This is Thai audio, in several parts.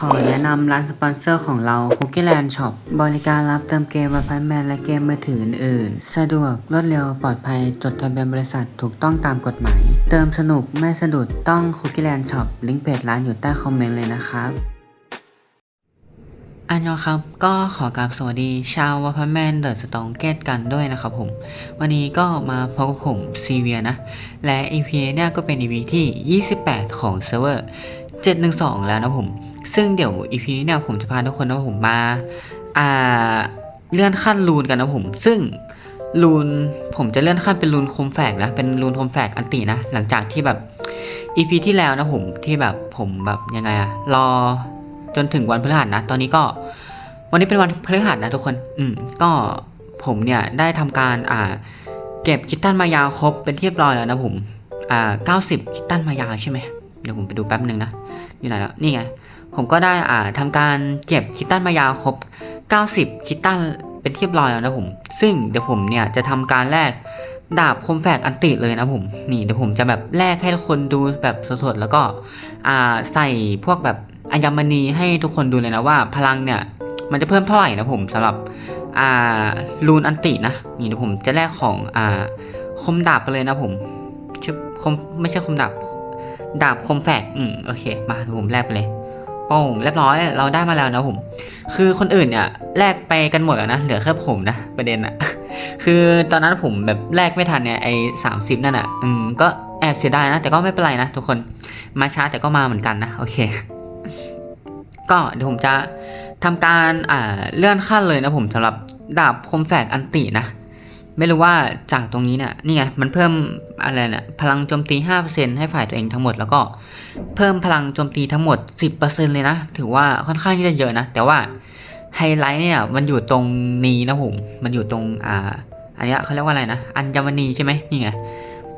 ขอแนะนำร้านสปอนเซอร์ของเรา Cookie Land Shop บริการรับเติมเกม a p a r t m e n t และเกมมือถืออื่นๆสะดวกรวดเร็วปลอดภัยจดทะเบียนบริษัทถูกต้องตามกฎหมาย เติมสนุกไม่สะดุดต้อง Cookie Land Shop ลิงก์เพจร้านอยู่ใต้คอมเมนต์เลยนะครับอันยองครับ ก็ขอกราบสวัสดีชาววัพแมนเดอะสตองเกตกันด้วยนะครับผม วันนี้ก็มาพบกับผมซีเวียนะ และ EP เนี่ยก็เป็น EP ที่ 28 ของเซิร์ฟเวอร์712 แล้วนะผม ซึ่งเดี๋ยว EP นี้เนี่ยผมจะพาทุกคนนะผมมาอ่าเลื่อนขั้นรูนกันนะผม ซึ่งรูนผมจะเลื่อนขั้นเป็นรูนคมแฝกนะ เป็นรูนคมแฝกอันตินะ หลังจากที่แบบ EP ที่แล้วนะผมที่แบบผมแบบยังไงอะรอจนถึงวันพฤหัสนะ ตอนนี้ก็ วันนี้เป็นวันพฤหัสนะทุกคน อืม ก็ผมเนี่ยได้ทำการอ่า เก็บคิตตันมายาวครบเป็นที่เรียบร้อยแล้วนะผม อ่า90คิตตันมายาวใช่ไหมเดี๋ยวผมไปดูแป๊บหนึ่งนะอยู่ไหนแล้วนี่ไง ผมก็ได้อ่าทำการเก็บคิตตันมายาวครบ 90 คิตตันเป็นที่เรียบร้อยแล้วนะผม ซึ่งเดี๋ยวผมเนี่ยจะทำการแลกดาบคมแฝกอันติเลยนะผม นี่เดี๋ยวผมจะแบบแลกให้ทุกคนดูแบบสดๆแล้วก็อ่าใส่พวกแบบอัญมณีให้ทุกคนดูเลยนะว่าพลังเนี่ยมันจะเพิ่มเท่าไหร่นะผมสำหรับอ่ารูนอันตินะนี่เดี๋ยวผมจะแลกของอ่าคมดาบไปเลยนะผมชื่อคมไม่ใช่คมดาบดาบคมแฝกอืมโอเค มาดูผมแลกไปเลย โป้งเรียบร้อย เราได้มาแล้วนะผม คือคนอื่นเนี่ยแลกไปกันหมดแล้วนะ เหลือแค่ผมนะประเด็นอะคือตอนนั้นผมแบบแลกไม่ทันเนี่ยไอ้สามสิบนั่นอะอืมก็แอบเสียดายนะ แต่ก็ไม่เป็นไรนะทุกคน มาช้าแต่ก็มาเหมือนกันนะ โอเค ก็เดี๋ยวผมจะทำการอ่าเลื่อนขั้นเลยนะผมสำหรับดาบคมแฝกอันตินะ ไม่รู้ว่าจากตรงนี้เนี่ยนี่ไงมันเพิ่มอะไรนี่ยพลังโจมตี 5%ให้ฝ่ายตัวเองทั้งหมด แล้วก็เพิ่มพลังโจมตีทั้งหมด 10%เลยนะ ถือว่าค่อนข้างที่จะเยอะนะ แต่ว่าไฮไลท์เนี่ยมันอยู่ตรงนี้นะผมมันอยู่ตรงอ่าอันนี้เขาเรียกว่าอะไรนะ อัญมณีใช่ไหมนี่ไง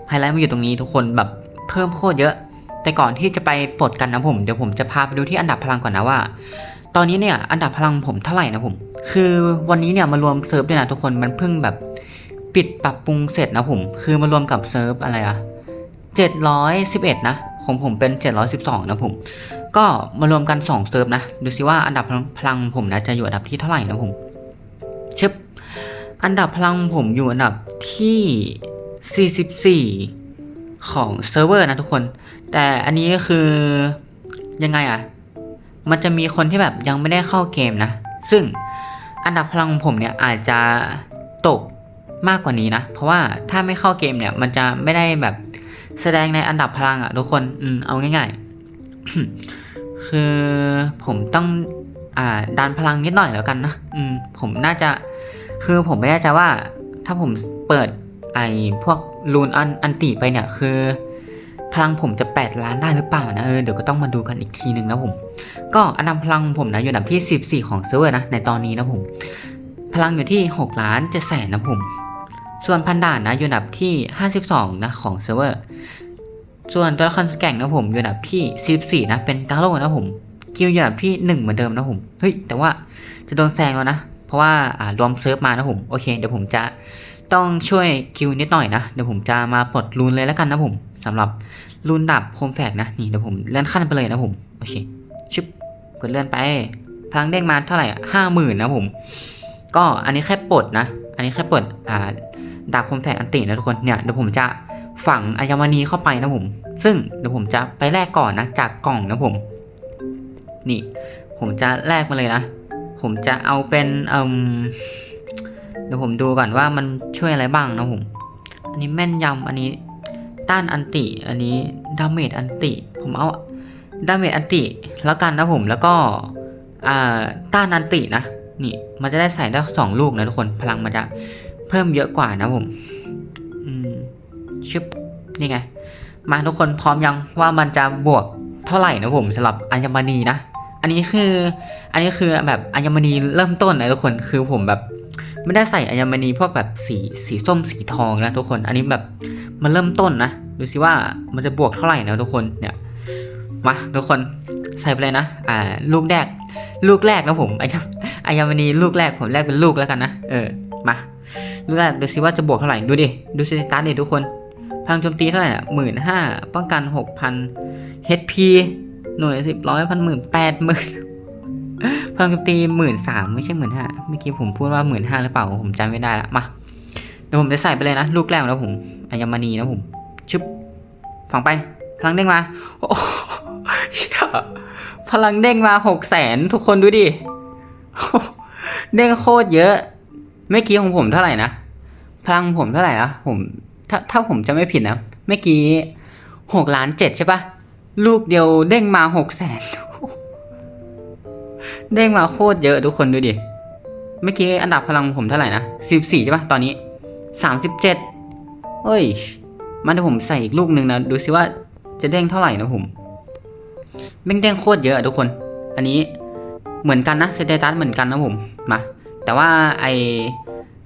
ไฮไลท์มันอยู่ตรงนี้ทุกคนแบบเพิ่มโคตรเยอะ แต่ก่อนที่จะไปปลดกันนะผมเดี๋ยวผมจะพาไปดูที่อันดับพลังก่อนนะว่า ตอนนี้เนี่ยอันดับพลังผมเท่าไหร่นะผม คือวันนี้เนี่ยมารวมเซิร์ฟด้วยนะทุกคนมันเพิ่งแบบ ปิดปรับปรุงเสร็จนะผม คือมารวมกับเซิร์ฟอะไรอะ711 นะของผมเป็น 712 นะผม ก็มารวมกัน 2 เซิร์ฟนะ ดูซิว่าอันดับพลังผมนะจะอยู่อันดับที่เท่าไหร่นะผมชึบอันดับพลังผมอยู่อันดับที่ 44 ของเซิร์ฟเวอร์นะทุกคน แต่อันนี้ก็คือยังไงอะมันจะมีคนที่แบบยังไม่ได้เข้าเกมนะ ซึ่งอันดับพลังผมเนี่ยอาจจะตก มากกว่านี้นะ เพราะว่าถ้าไม่เข้าเกมเนี่ย มันจะไม่ได้แบบแสดงในอันดับพลังอะทุกคนอืมเอาง่ายๆ คือผมต้องอ่าดันพลังนิดหน่อยแล้วกันนะอืมผมน่าจะคือผมไม่แน่ใจว่า ถ้าผมเปิดไอพวกรูนอันอันติไปเนี่ยคือ พลังผมจะ 8 ล้านได้หรือเปล่านะเออเดี๋ยวก็ต้องมาดูกันอีกทีหนึ่งนะผม ก็อันดับพลังผมนะอยู่อันดับที่ 14 ของเซิร์ฟเวอร์นะในตอนนี้นะผม พลังอยู่ที่ 6 ล้าน7แสนนะผม ส่วนพันด่านนะอยู่อันดับที่ 52 นะของเซิร์ฟเวอร์ ส่วนตัวละครแก่งนะผมอยู่อันดับที่ 14 นะเป็นกาโร่นะผมกิลอยู่อันดับที่ 1 เหมือนเดิมนะผม เฮ้ย แต่ว่าจะโดนแซงแล้วนะ เพราะว่าอ่ารวมเซิร์ฟมานะผม โอเค เดี๋ยวผมจะต้องช่วยกิลนิดหน่อยนะ เดี๋ยวผมจะมาปลดรูนเลยแล้วกันนะผมสำหรับรูนดาบโคมแฝกนะ นี่เดี๋ยวผมเลื่อนขั้นไปเลยนะผม โอเค ชึบ กดเลื่อนไป พลังเด้งมาเท่าไหร่ห้าหมื่นนะผม ก็อันนี้แค่ปลดนะ อันนี้แค่ปลดอ่า ดาบคมแฝกอันตินะทุกคนเนี่ยเดี๋ยวผมจะฝังอัญมณีเข้าไปนะผม ซึ่งเดี๋ยวผมจะไปแลกก่อนนะจากกล่องนะผม นี่ ผมจะแลกมาเลยนะ ผมจะเอาเป็นเอ่มเดี๋ยวผมดูก่อนว่ามันช่วยอะไรบ้างนะผม อันนี้แม่นยำอันนี้ต้านอันติ อันนี้ดาเมจอันติ ผมเอาดาเมจอันติแล้วกันนะผมแล้วก็อ่าต้านอันตินะ นี่ มันจะได้ใส่ได้สองลูกนะทุกคนพลังมันจะ เพิ่มเยอะกว่านะผมชึบนี่ไง มาทุกคนพร้อมยังว่ามันจะบวกเท่าไหร่นะผมสำหรับอัญมณีนะ อันนี้คือ อันนี้คือแบบอัญมณีเริ่มต้นนะทุกคนคือผมแบบ ไม่ได้ใส่อัญมณีพวกแบบสีสีส้มสีทองนะทุกคน อันนี้แบบมันเริ่มต้นนะดูสิว่ามันจะบวกเท่าไหร่นะทุกคนเนี่ยมาทุกคนใส่ไปเลยนะ อ่า ลูกแรก ลูกแรกนะผมอัญอัญมณีลูกแรกผมแรกเป็นลูกแล้วกันนะเออมา ลูแรกดูสิว่าจะบวกเท่าไหร่ ดูดิ ดูสเตตัสดิทุกคน พลังโจมตีเท่าไหร่อะหมื่นห้าป้องกันหกพัน HP หน่วยสิบร้อยพันหมื่นแปดหมื่นพลังโจมตีหมื่นสามไม่ใช่หมื่นห้าเมื่อกี้ผมพูดว่าหมื่นห้าหรือเปล่าผมจำไม่ได้ละมาเดี๋ยวผมจะใส่ไปเลยนะ ลูกแรกแล้วผมอัญมณีนะผมชึบฝังไป พลังเด้งมาโอ้ชี่ยพลังเด้งมาหกแสนทุกคนดูดิเด้งโคตรเยอะ เมื่อกี้ของผมเท่าไหร่นะพลังผมเท่าไหร่นะผมถ้าถ้าผมจะไม่ผิดนะเมื่อกี้หกล้านเจ็ดใช่ปะลูกเดียวเด้งมาหกแสนเด้งมาโคตรเยอะทุกคนดูดิเมื่อกี้อันดับพลังผมเท่าไหร่นะสิบสี่ใช่ปะตอนนี้สามสิบเจ็ดเอ้ย มันเดี๋ยวผมใส่อีกลูกหนึ่งนะดูซิว่าจะเด้งเท่าไหร่นะผมแม่งเด้งโคตรเยอะอะทุกคน อันนี้เหมือนกันนะสเตตัสเหมือนกันนะผมมา แต่ว่าไอ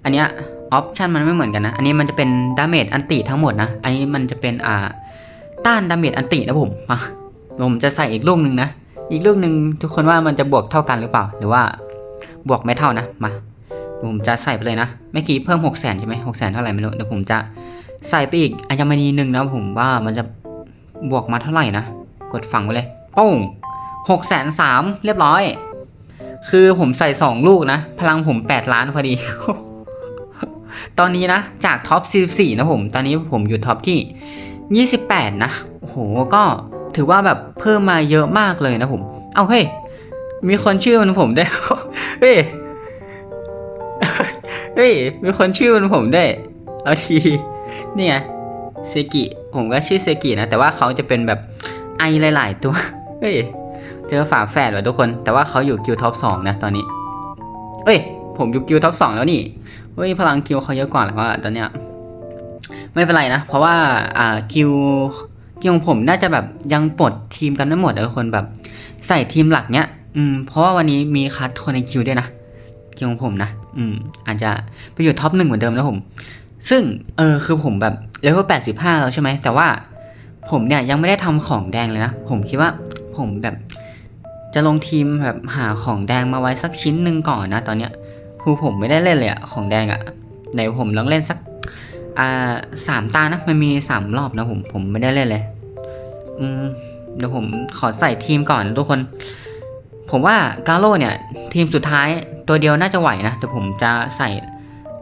อันเนี้ยออปชันมันไม่เหมือนกันนะ อันนี้มันจะเป็นดาเมจอันติทั้งหมดนะ อันนี้มันจะเป็นอ่าต้านดาเมจอันตินะผมมาผมจะใส่อีกลูกหนึ่งนะ อีกลูกหนึ่งทุกคนว่ามันจะบวกเท่ากันหรือเปล่า หรือว่าบวกไม่เท่านะ มา ผมจะใส่ไปเลยนะ เมื่อกี้เพิ่มหกแสนใช่ไหมหกแสนเท่าไหร่ไม่รู้ เดี๋ยวผมจะใส่ไปอีกอัญมณีหนึ่งนะผมว่ามันจะบวกมาเท่าไหร่นะ กดฝังไว้เลย ปุ้งหกแสนสามเรียบร้อย คือผมใส่สองลูกนะ พลังผมแปดล้านพอดี ตอนนี้นะ จากท็อป44นะผม ตอนนี้ผมอยู่ท็อปที่28นะ โอ้โห ก็ถือว่าแบบเพิ่มมาเยอะมากเลยนะผม เอาเฮ้ย มีคนชื่อมันผมได้เฮ้ย เฮ้ย มีคนชื่อมันผมได้ เอาที เนี่ยเซกิ ผมก็ชื่อเซกินะ แต่ว่าเขาจะเป็นแบบไอหลาย ๆ ตัว เฮ้ย เจอฝาแฝดว่ะทุกคน แต่ว่าเขาอยู่คิวท็อปสองนะตอนนี้ เอ้ย ผมอยู่คิวท็อปสองแล้วนี่เฮ้ยพลังคิวเขาเยอะกว่าแล้ว่าตอนเนี้ยไม่เป็นไรนะ เพราะว่าอ่าคิวคิวของผมน่าจะแบบยังปลดทีมกันไม่หมดนะทุกคนแบบ ใส่ทีมหลักเนี้ย อืม เพราะว่าวันนี้มีคัดคนในคิวด้วยนะคิวของผมนะ อืม อาจจะไปอยู่ท็อปหนึ่งเหมือนเดิมนะผม ซึ่งเออคือผมแบบเลเวลแปดสิบห้าแล้วใช่ไหมแต่ว่าผมเนี่ยยังไม่ได้ทำของแดงเลยนะ ผมคิดว่าผมแบบ จะลงทีมแบบหาของแดงมาไว้สักชิ้นหนึ่งก่อนนะตอนเนี้ยคือผมไม่ได้เล่นเลยอะของแดงอะไหนผมลองเล่นสักอ่าสามตานะมันมีสามรอบนะผมผมไม่ได้เล่นเลย อืมเดี๋ยวผมขอใส่ทีมก่อนทุกคน ผมว่ากาโร่เนี่ย ทีมสุดท้ายตัวเดียวน่าจะไหวนะแต่ผมจะใส่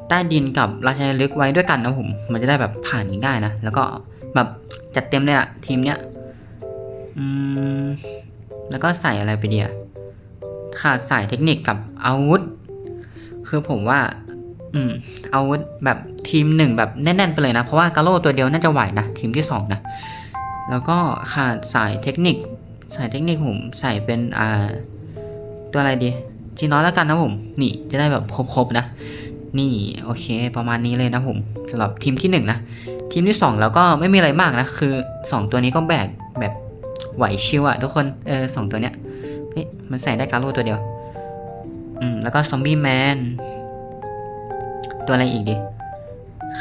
ใต้ดินกับราชาลึกไว้ด้วยกันนะผม มันจะได้แบบผ่านได้นะ แล้วก็แบบจัดเต็มเลยอะทีมเนี้ย อืม แล้วก็ใส่อะไรไปเดียขาดใส่เทคนิคกับอาวุธ คือผมว่า อืมอาวุธแบบทีมหนึ่งแบบแน่นๆไปเลยนะ เพราะว่ากาโร่ตัวเดียวน่าจะไหวนะ ทีมที่สองนะ แล้วก็ขาดสายเทคนิค สายเทคนิคผมใส่เป็นอ่าตัวอะไรดีจีน้อยแล้วกันนะผม นี่จะได้แบบครบๆนะ นี่โอเค ประมาณนี้เลยนะผมสำหรับทีมที่หนึ่งนะทีมที่สองแล้วก็ไม่มีอะไรมากนะ คือสองตัวนี้ก็แบก ไหวชิวอะทุกคนเออสองตัวเนี้ยเฮ้ยมันใส่ได้การโร่ตัวเดียว อืม แล้วก็ซอมบี้แมน ตัวอะไรอีกดี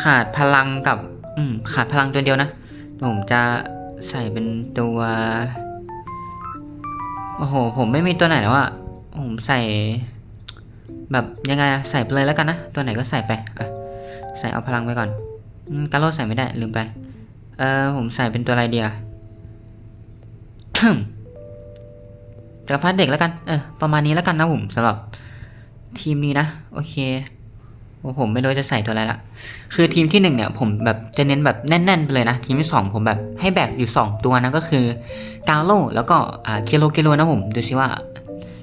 ขาดพลังกับ อืม ขาดพลังตัวเดียวนะผมจะใส่เป็นตัว โอ้โห ผมไม่มีตัวไหนแล้วอะผมใส่ แบบยังไงอะใส่ไปเลยแล้วกันนะ ตัวไหนก็ใส่ไปอะใส่เอาพลังไปก่อนอการโลใส่ไม่ได้ลืมไป เออผมใส่เป็นตัวอะไรเดีย จักรพรรดิเด็กแล้วกัน เออ ประมาณนี้แล้วกันนะผมสำหรับทีมนี้นะ โอเคโอ้ผมไม่รู้จะใส่ตัวอะไรละ คือทีมที่หนึ่งเนี่ยผมแบบจะเน้นแบบแน่นๆไปเลยนะ ทีมที่สองผมแบบให้แบกอยู่สองตัวนะก็คือกาโลแล้วก็อ่าเคโลเคโลนะผม ดูซิว่า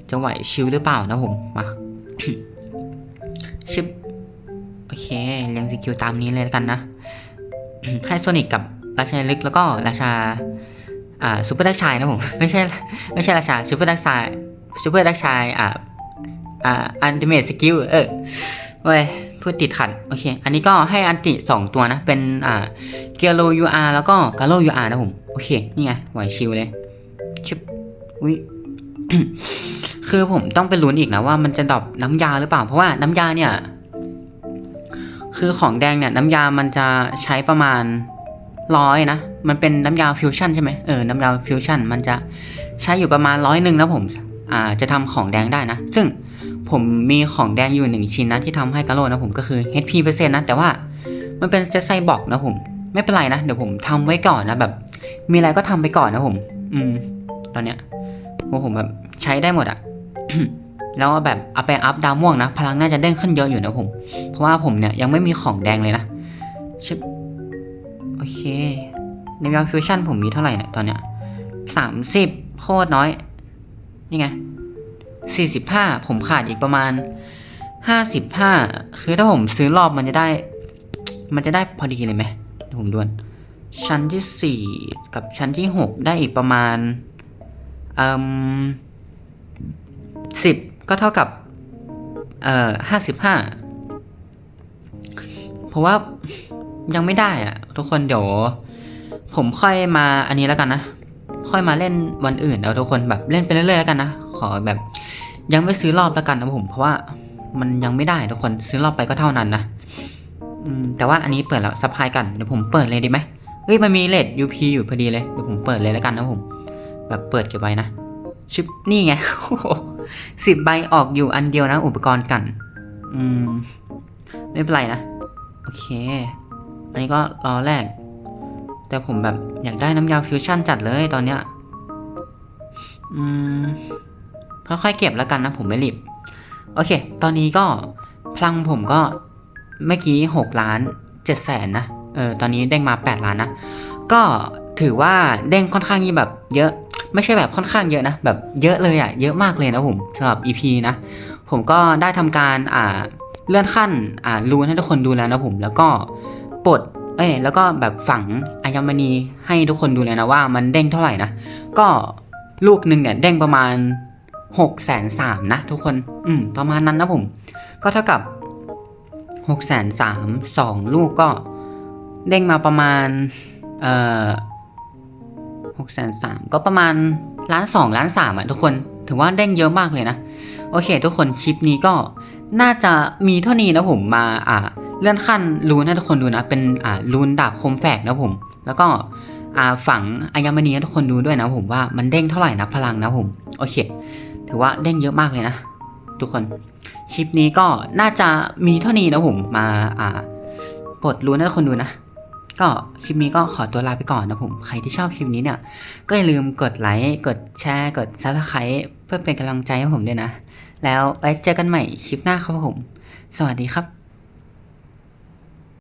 จะไหวชิลหรือเปล่านะผมมาชิปโอเคเรียงสกิลตามนี้เลยแล้วกันนะ ให้โซนิกกับราชาลึกแล้วก็ราชา อ่าซูเปอร์ดักชายนะผมไม่ใช่ไม่ใช่ราชาซูเปอร์ดักชายซูเปอร์ดักชายอ่าอ่าอันติเมทสกิลเออเว้ยพูดติดขัดโอเค อันนี้ก็ให้อันติสองตัวนะ เป็นอ่าเกียโลยูอาร์แล้วก็กาโลยูอาร์นะผมโอเค นี่ไงไหวชิลเลยชิบอุ้ยคือผมต้องไปลุ้นอีกนะว่ามันจะดรอปน้ำยาหรือเปล่า เพราะว่าน้ำยาเนี่ย คือของแดงเนี่ย น้ำยามันจะใช้ประมาณ ร้อยนะ มันเป็นน้ำยาฟิวชั่นใช่ไหมเออ น้ำยาฟิวชั่นมันจะใช้อยู่ประมาณร้อยหนึ่งนะผม อ่า จะทำของแดงได้นะ ซึ่งผมมีของแดงอยู่หนึ่งชิ้นนะที่ทำให้กาโลนะผมก็คือ HP เปอร์เซ็นต์นะ แต่ว่ามันเป็นเซตไซบอกนะผม ไม่เป็นไรนะ เดี๋ยวผมทำไว้ก่อนนะแบบ มีอะไรก็ทำไปก่อนนะผม อืม ตอนเนี้ยโอ้ผมแบบใช้ได้หมดอะแล้วแบบเอาไปอัพดาวม่วงนะ พลังน่าจะเด้งขึ้นเยอะอยู่นะผม เพราะว่าผมเนี่ยยังไม่มีของแดงเลยนะชิบ โอเคในยาฟิวชั่นผมมีเท่าไหร่เนี่ยตอนเนี้ยสามสิบโคตรน้อย นี่ไงสี่สิบห้าผมขาดอีกประมาณห้าสิบห้าคือถ้าผมซื้อรอบมันจะได้ มันจะได้พอดีเลยไหมดูผมดวน ชั้นที่สี่กับชั้นที่หกได้อีกประมาณอืมสิบก็เท่ากับ เอ่อห้าสิบห้าเพราะว่า ยังไม่ได้อะทุกคนเดี๋ยว ผมค่อยมาอันนี้แล้วกันนะ ค่อยมาเล่นวันอื่นเอาทุกคนแบบเล่นไปเรื่อยๆแล้วกันนะ ขอแบบ ยังไม่ซื้อรอบแล้วกันนะผมเพราะว่ามันยังไม่ได้ทุกคนซื้อรอบไปก็เท่านั้นนะอืมแต่ว่าอันนี้เปิดแล้วสปายกันเดี๋ยวผมเปิดเลยดีไหมเฮ้ยมันมีเลด UP อยู่พอดีเลยเดี๋ยวผมเปิดเลยแล้วกันนะผม แบบเปิดเก็บไว้นะชิปนี่ไงสิบใบออกอยู่อันเดียวนะอุปกรณ์กัน อืม ไม่เป็นไรนะ โอเค อันนี้ก็รอแรก แต่ผมแบบอยากได้น้ำยาฟิวชั่นจัดเลยตอนเนี้ย อืม ค่อยๆเก็บแล้วกันนะผมไม่รีบ โอเค ตอนนี้ก็พลังผมก็เมื่อกี้หกล้านเจ็ดแสนนะ เออ ตอนนี้เด้งมาแปดล้านนะ ก็ถือว่าเด้งค่อนข้างที่แบบ เยอะไม่ใช่แบบค่อนข้างเยอะนะ แบบเยอะเลยอะ่ะ เยอะมากเลยนะผมสำหรับ EP นะ ผมก็ได้ทำการอ่าเลื่อนขั้นอ่ารูนให้ทุกคนดูแล้วนะผม แล้วก็ ปลดเอ้ยแล้วก็แบบฝังอัญมณีให้ทุกคนดูเลยนะว่ามันเด้งเท่าไหร่นะ ก็ลูกหนึ่งเนี่ยเด้งประมาณหกแสนสามนะทุกคน อืม ประมาณนั้นนะผม ก็เท่ากับหกแสนสามสองลูกก็เด้งมาประมาณ เอ่อหกแสนสามก็ประมาณล้านสองล้านสามอะทุกคน ถือว่าเด้งเยอะมากเลยนะ โอเค ทุกคนคลิปนี้ก็น่าจะมีเท่านี้นะผมมาอ่า เลื่อนขั้นรูนให้ทุกคนดูนะ เป็นอ่ารูนดาบคมแฝกนะผม แล้วก็อ่าฝังอัญมณีให้ทุกคนดูด้วยนะผมว่ามันเด้งเท่าไหร่นะพลังนะผมโอเค ถือว่าเด้งเยอะมากเลยนะ ทุกคนคลิปนี้ก็น่าจะมีเท่านี้นะผมมาอ่าปลดรูนให้ทุกคนดูนะก็คลิปนี้ก็ขอตัวลาไปก่อนนะผม ใครที่ชอบคลิปนี้เนี่ย ก็อย่าลืมกดไลค์ กดแชร์ กดซับสไครต์เพื่อเป็นกำลังใจให้ผมด้วยนะ แล้วไว้เจอกันใหม่คลิปหน้าครับผม สวัสดีครับ